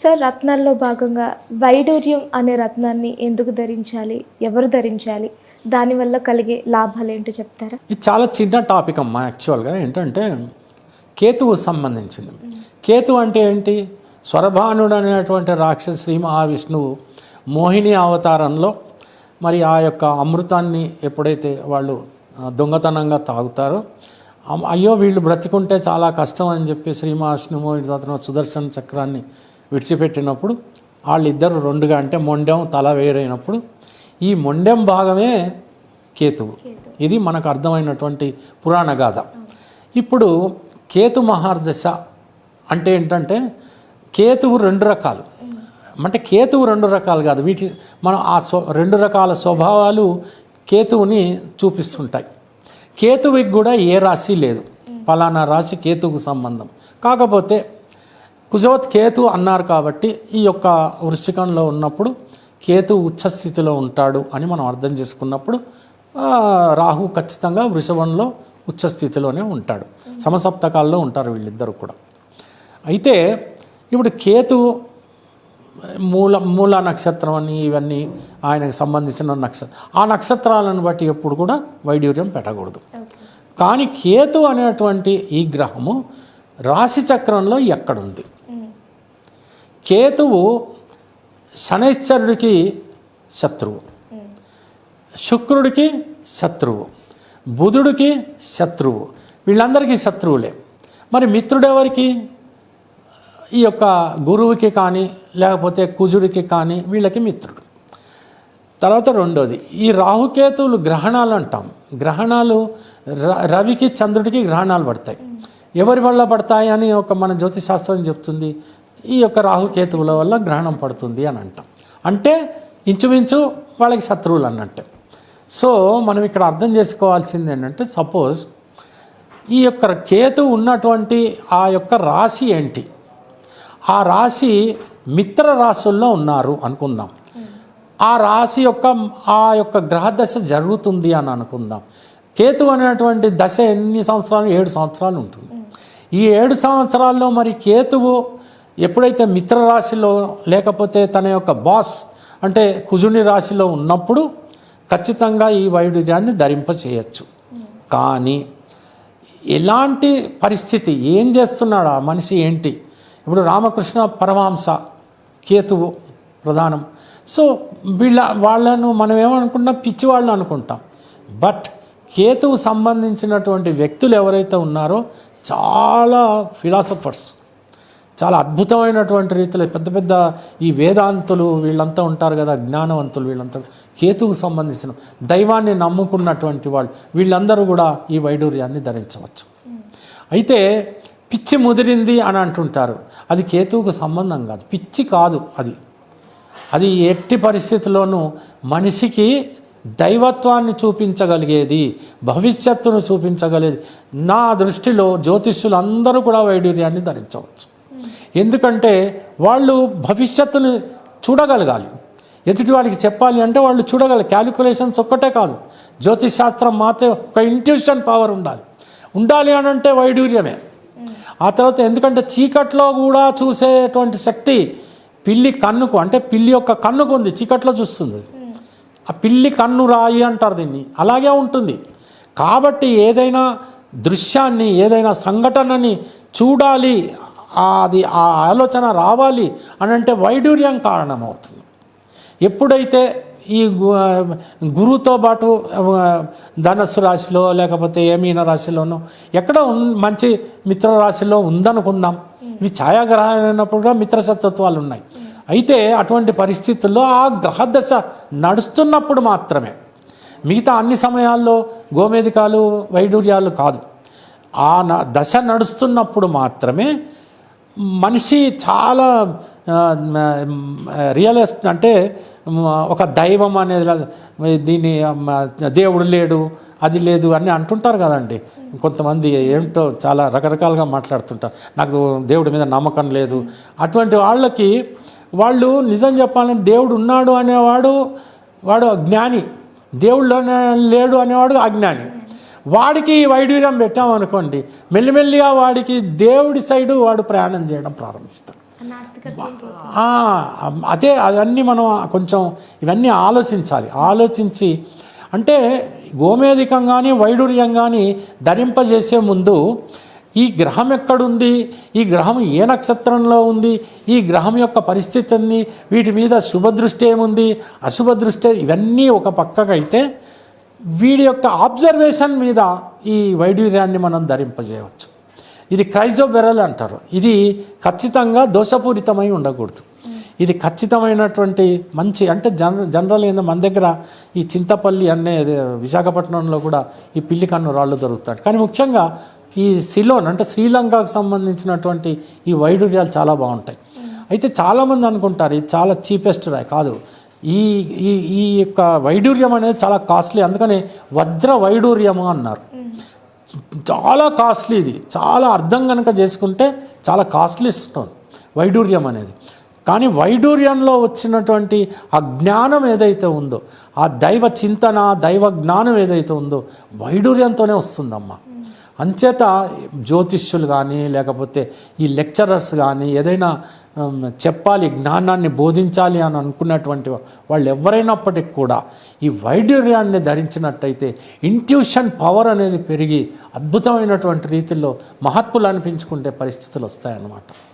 Sir రత్నాల్లో భాగంగా వైడూర్యం అనే రత్నాన్ని ఎందుకు ధరించాలి? ఎవరు ధరించాలి? దానివల్ల కలిగే లాభాలు ఏంటో చెప్తారా? ఇది చాలా చిన్న టాపిక్ అమ్మా యాక్చువల్గా. ఏంటంటే కేతువు సంబంధించింది. కేతు అంటే ఏంటి? స్వరభానుడు అనేటువంటి రాక్షస శ్రీ మహావిష్ణువు మోహిని అవతారంలో మరి ఆ యొక్క అమృతాన్ని ఎప్పుడైతే వాళ్ళు దొంగతనంగా తాగుతారో అయ్యో వీళ్ళు బ్రతికుంటే చాలా కష్టం అని చెప్పి శ్రీ మహావిష్ణువు అతను సుదర్శన చక్రాన్ని విడిచిపెట్టినప్పుడు వాళ్ళిద్దరు రెండుగా అంటే మొండెం తల వేరైనప్పుడు ఈ మొండెం భాగమే కేతువు. ఇది మనకు అర్థమైనటువంటి పురాణ గాథ. ఇప్పుడు కేతు మహార్దశ అంటే ఏంటంటే కేతువు రెండు రకాలు. అంటే కేతువు రెండు రకాలు కాదు. వీటి మనం ఆ స్వ రెండు రకాల స్వభావాలు కేతువుని చూపిస్తుంటాయి. కేతువుకి కూడా ఏ రాశి లేదు. ఫలానా రాశి కేతువుకు సంబంధం. కాకపోతే కుజవత్ కేతు అన్నారు కాబట్టి ఈ యొక్క వృశ్చికంలో ఉన్నప్పుడు కేతు ఉచ్చస్థితిలో ఉంటాడు అని మనం అర్థం చేసుకున్నప్పుడు రాహు ఖచ్చితంగా వృషభంలో ఉచ్చస్థితిలోనే ఉంటాడు. సమసప్తకాల్లో ఉంటారు వీళ్ళిద్దరు కూడా. అయితే ఇప్పుడు కేతు మూల మూల నక్షత్రం అని ఇవన్నీ ఆయనకు సంబంధించిన నక్షత్రం ఆ నక్షత్రాలను బట్టి ఎప్పుడు కూడా వైడ్యూర్యం పెట్టకూడదు. కానీ కేతు అనేటువంటి ఈ గ్రహము రాశి చక్రంలో ఎక్కడుంది? కేతువు శనైశ్చరుడికి శత్రువు. శుక్రుడికి శత్రువు. బుధుడికి శత్రువు. వీళ్ళందరికీ శత్రువులే. మరి మిత్రుడెవరికి? ఈ యొక్క గురువుకి కానీ లేకపోతే కుజుడికి కానీ వీళ్ళకి మిత్రుడు. తర్వాత రెండోది ఈ రాహుకేతువులు గ్రహణాలు అంటాం. గ్రహణాలు ర- రవికి చంద్రుడికి గ్రహణాలు పడతాయి. ఎవరి వల్ల పడతాయి అని ఒక మన జ్యోతిశాస్త్రం చెప్తుంది. ఈ యొక్క రాహుకేతువుల వల్ల గ్రహణం పడుతుంది అని అంటాం. అంటే ఇంచుమించు వాళ్ళకి శత్రువులు అన్నట్టే. సో మనం ఇక్కడ అర్థం చేసుకోవాల్సింది ఏంటంటే సపోజ్ ఈ యొక్క కేతు ఉన్నటువంటి ఆ యొక్క రాశి ఏంటి? ఆ రాశి మిత్ర రాశుల్లో ఉన్నారు అనుకుందాం. ఆ రాశి యొక్క ఆ యొక్క గ్రహ దశ జరుగుతుంది అని అనుకుందాం. కేతు అనేటువంటి దశ ఎన్ని సంవత్సరాలు? ఏడు సంవత్సరాలు ఉంటుంది. ఈ ఏడు సంవత్సరాల్లో మరి కేతువు ఎప్పుడైతే మిత్ర రాశిలో లేకపోతే తన యొక్క బాస్ అంటే కుజుని రాశిలో ఉన్నప్పుడు ఖచ్చితంగా ఈ వైడుర్యాన్ని ధరింప చేయొచ్చు కానీ ఎలాంటి పరిస్థితి ఏం చేస్తున్నాడు ఆ మనిషి ఏంటి? ఇప్పుడు రామకృష్ణ పరమాంస కేతువు ప్రధానం. సో వీళ్ళ వాళ్ళను మనం ఏమనుకుంటాం? పిచ్చివాళ్ళు అనుకుంటాం. బట్ కేతువు సంబంధించినటువంటి వ్యక్తులు ఎవరైతే ఉన్నారో చాలా ఫిలాసఫర్స్. చాలా అద్భుతమైనటువంటి రీతిలో పెద్ద పెద్ద ఈ వేదాంతులు వీళ్ళంతా ఉంటారు కదా జ్ఞానవంతులు వీళ్ళంతా. కేతువుకు సంబంధించిన దైవాన్ని నమ్ముకున్నటువంటి వాళ్ళు వీళ్ళందరూ కూడా ఈ వైడూర్యాన్ని ధరించవచ్చు. అయితే పిచ్చి ముదిరింది అని అంటుంటారు. అది కేతువుకు సంబంధం కాదు. పిచ్చి కాదు అది. అది ఎట్టి పరిస్థితుల్లోనూ మనిషికి దైవత్వాన్ని చూపించగలిగేది భవిష్యత్తును చూపించగలిగేది. నా దృష్టిలో జ్యోతిష్యులు అందరూ కూడా వైడూర్యాన్ని ధరించవచ్చు. ఎందుకంటే వాళ్ళు భవిష్యత్తుని చూడగలగాలి. ఎదుటి వాళ్ళకి చెప్పాలి అంటే వాళ్ళు చూడగల క్యాలిక్యులేషన్స్ ఒక్కటే కాదు. జ్యోతిష్ శాస్త్రం మాత్రం ఒక ఇంట్యూషన్ పవర్ ఉండాలి. ఉండాలి అని అంటే వైడూర్యమే. ఆ తర్వాత ఎందుకంటే చీకట్లో కూడా చూసేటువంటి శక్తి పిల్లి కన్నుకు అంటే పిల్లి యొక్క కన్నుకు ఉంది. చీకట్లో చూస్తుంది. ఆ పిల్లి కన్ను రాయి అంటారు దీన్ని. అలాగే ఉంటుంది. కాబట్టి ఏదైనా దృశ్యాన్ని ఏదైనా సంఘటనని చూడాలి. అది ఆ ఆలోచన రావాలి అని అంటే వైడూర్యం కారణమవుతుంది. ఎప్పుడైతే ఈ గురువుతో పాటు ధనస్సు రాశిలో లేకపోతే ఏమీన రాశిలోనో ఎక్కడ ఉన్- మంచి మిత్ర రాశిలో ఉందనుకుందాం. ఇవి ఛాయాగ్రహం అయినప్పుడు కూడా మిత్రసత్వత్వాలు ఉన్నాయి. అయితే అటువంటి పరిస్థితుల్లో ఆ గ్రహదశ నడుస్తున్నప్పుడు మాత్రమే. మిగతా అన్ని సమయాల్లో గోమేధికాలు వైడూర్యాలు కాదు. ఆ న- దశ నడుస్తున్నప్పుడు మాత్రమే మనిషి చాలా రియలిస్ట్ అంటే ఒక దైవం అనేది దీన్ని దేవుడు లేడు అది లేదు అని అంటుంటారు కదండి. కొంతమంది ఏంటో చాలా రకరకాలుగా మాట్లాడుతుంటారు. నాకు దేవుడి మీద నమ్మకం లేదు. అటువంటి వాళ్ళకి వాళ్ళు నిజం చెప్పాలంటే దేవుడు ఉన్నాడు అనేవాడు వాడు జ్ఞాని దేవుడు లేడు అనేవాడు అజ్ఞాని. వాడికి ఈ వైడూర్యం పెట్టామనుకోండి మెల్లిమెల్లిగా వాడికి దేవుడి సైడు వాడు ప్రయాణం చేయడం ప్రారంభిస్తాడు. నాస్తికత్వం ఆ, అదే అవన్నీ మనం కొంచెం ఇవన్నీ ఆలోచించాలి. ఆలోచించి అంటే గోమేధికం కానీ వైడూర్యం కానీ ధరింపజేసే ముందు ఈ గ్రహం ఎక్కడుంది ఈ గ్రహం ఏ నక్షత్రంలో ఉంది ఈ గ్రహం యొక్క పరిస్థితి ఉంది వీటి మీద శుభదృష్టి ఏముంది అశుభ దృష్టి ఇవన్నీ ఒక పక్కకైతే వీడి యొక్క ఆబ్జర్వేషన్ మీద ఈ వైడూర్యాన్ని మనం ధరింపజేయవచ్చు. ఇది క్రైజోబెరల్ అంటారు. ఇది ఖచ్చితంగా దోషపూరితమై ఉండకూడదు. ఇది ఖచ్చితమైనటువంటి మంచి అంటే జన జనరల్ ఏందో మన దగ్గర ఈ చింతపల్లి అనే విశాఖపట్నంలో కూడా ఈ పిల్లి కన్ను రాళ్ళు దొరుకుతాయి. కానీ ముఖ్యంగా ఈ సిలోన్ అంటే శ్రీలంకకు సంబంధించినటువంటి ఈ వైడూర్యాలు చాలా బాగుంటాయి. అయితే చాలామంది అనుకుంటారు ఇది చాలా చీపెస్ట్ రాయి. కాదు. ఈ ఈ ఈ యొక్క వైడూర్యం అనేది చాలా కాస్ట్లీ అందుకని వజ్ర వైడూర్యము అన్నారు. చాలా కాస్ట్లీ ఇది. చాలా అర్థం కనుక చేసుకుంటే చాలా కాస్ట్లీ స్టోన్ వైడూర్యం అనేది. కానీ వైడూర్యంలో వచ్చినటువంటి ఆ జ్ఞానం ఏదైతే ఉందో ఆ దైవ చింతన దైవ జ్ఞానం ఏదైతే ఉందో వైడూర్యంతోనే వస్తుందమ్మా. అంచేత జ్యోతిష్యులు కానీ లేకపోతే ఈ లెక్చరర్స్ కానీ ఏదైనా చెప్పాలి జ్ఞానాన్ని బోధించాలి అని అనుకున్నటువంటి వాళ్ళు ఎవరైనప్పటికి కూడా ఈ వైడ్యూర్యాన్ని ధరించినట్టయితే ఇంట్యూషన్ పవర్ అనేది పెరిగి అద్భుతమైనటువంటి రీతిలో మహత్తులు అనిపించుకుంటే పరిస్థితులు వస్తాయన్నమాట.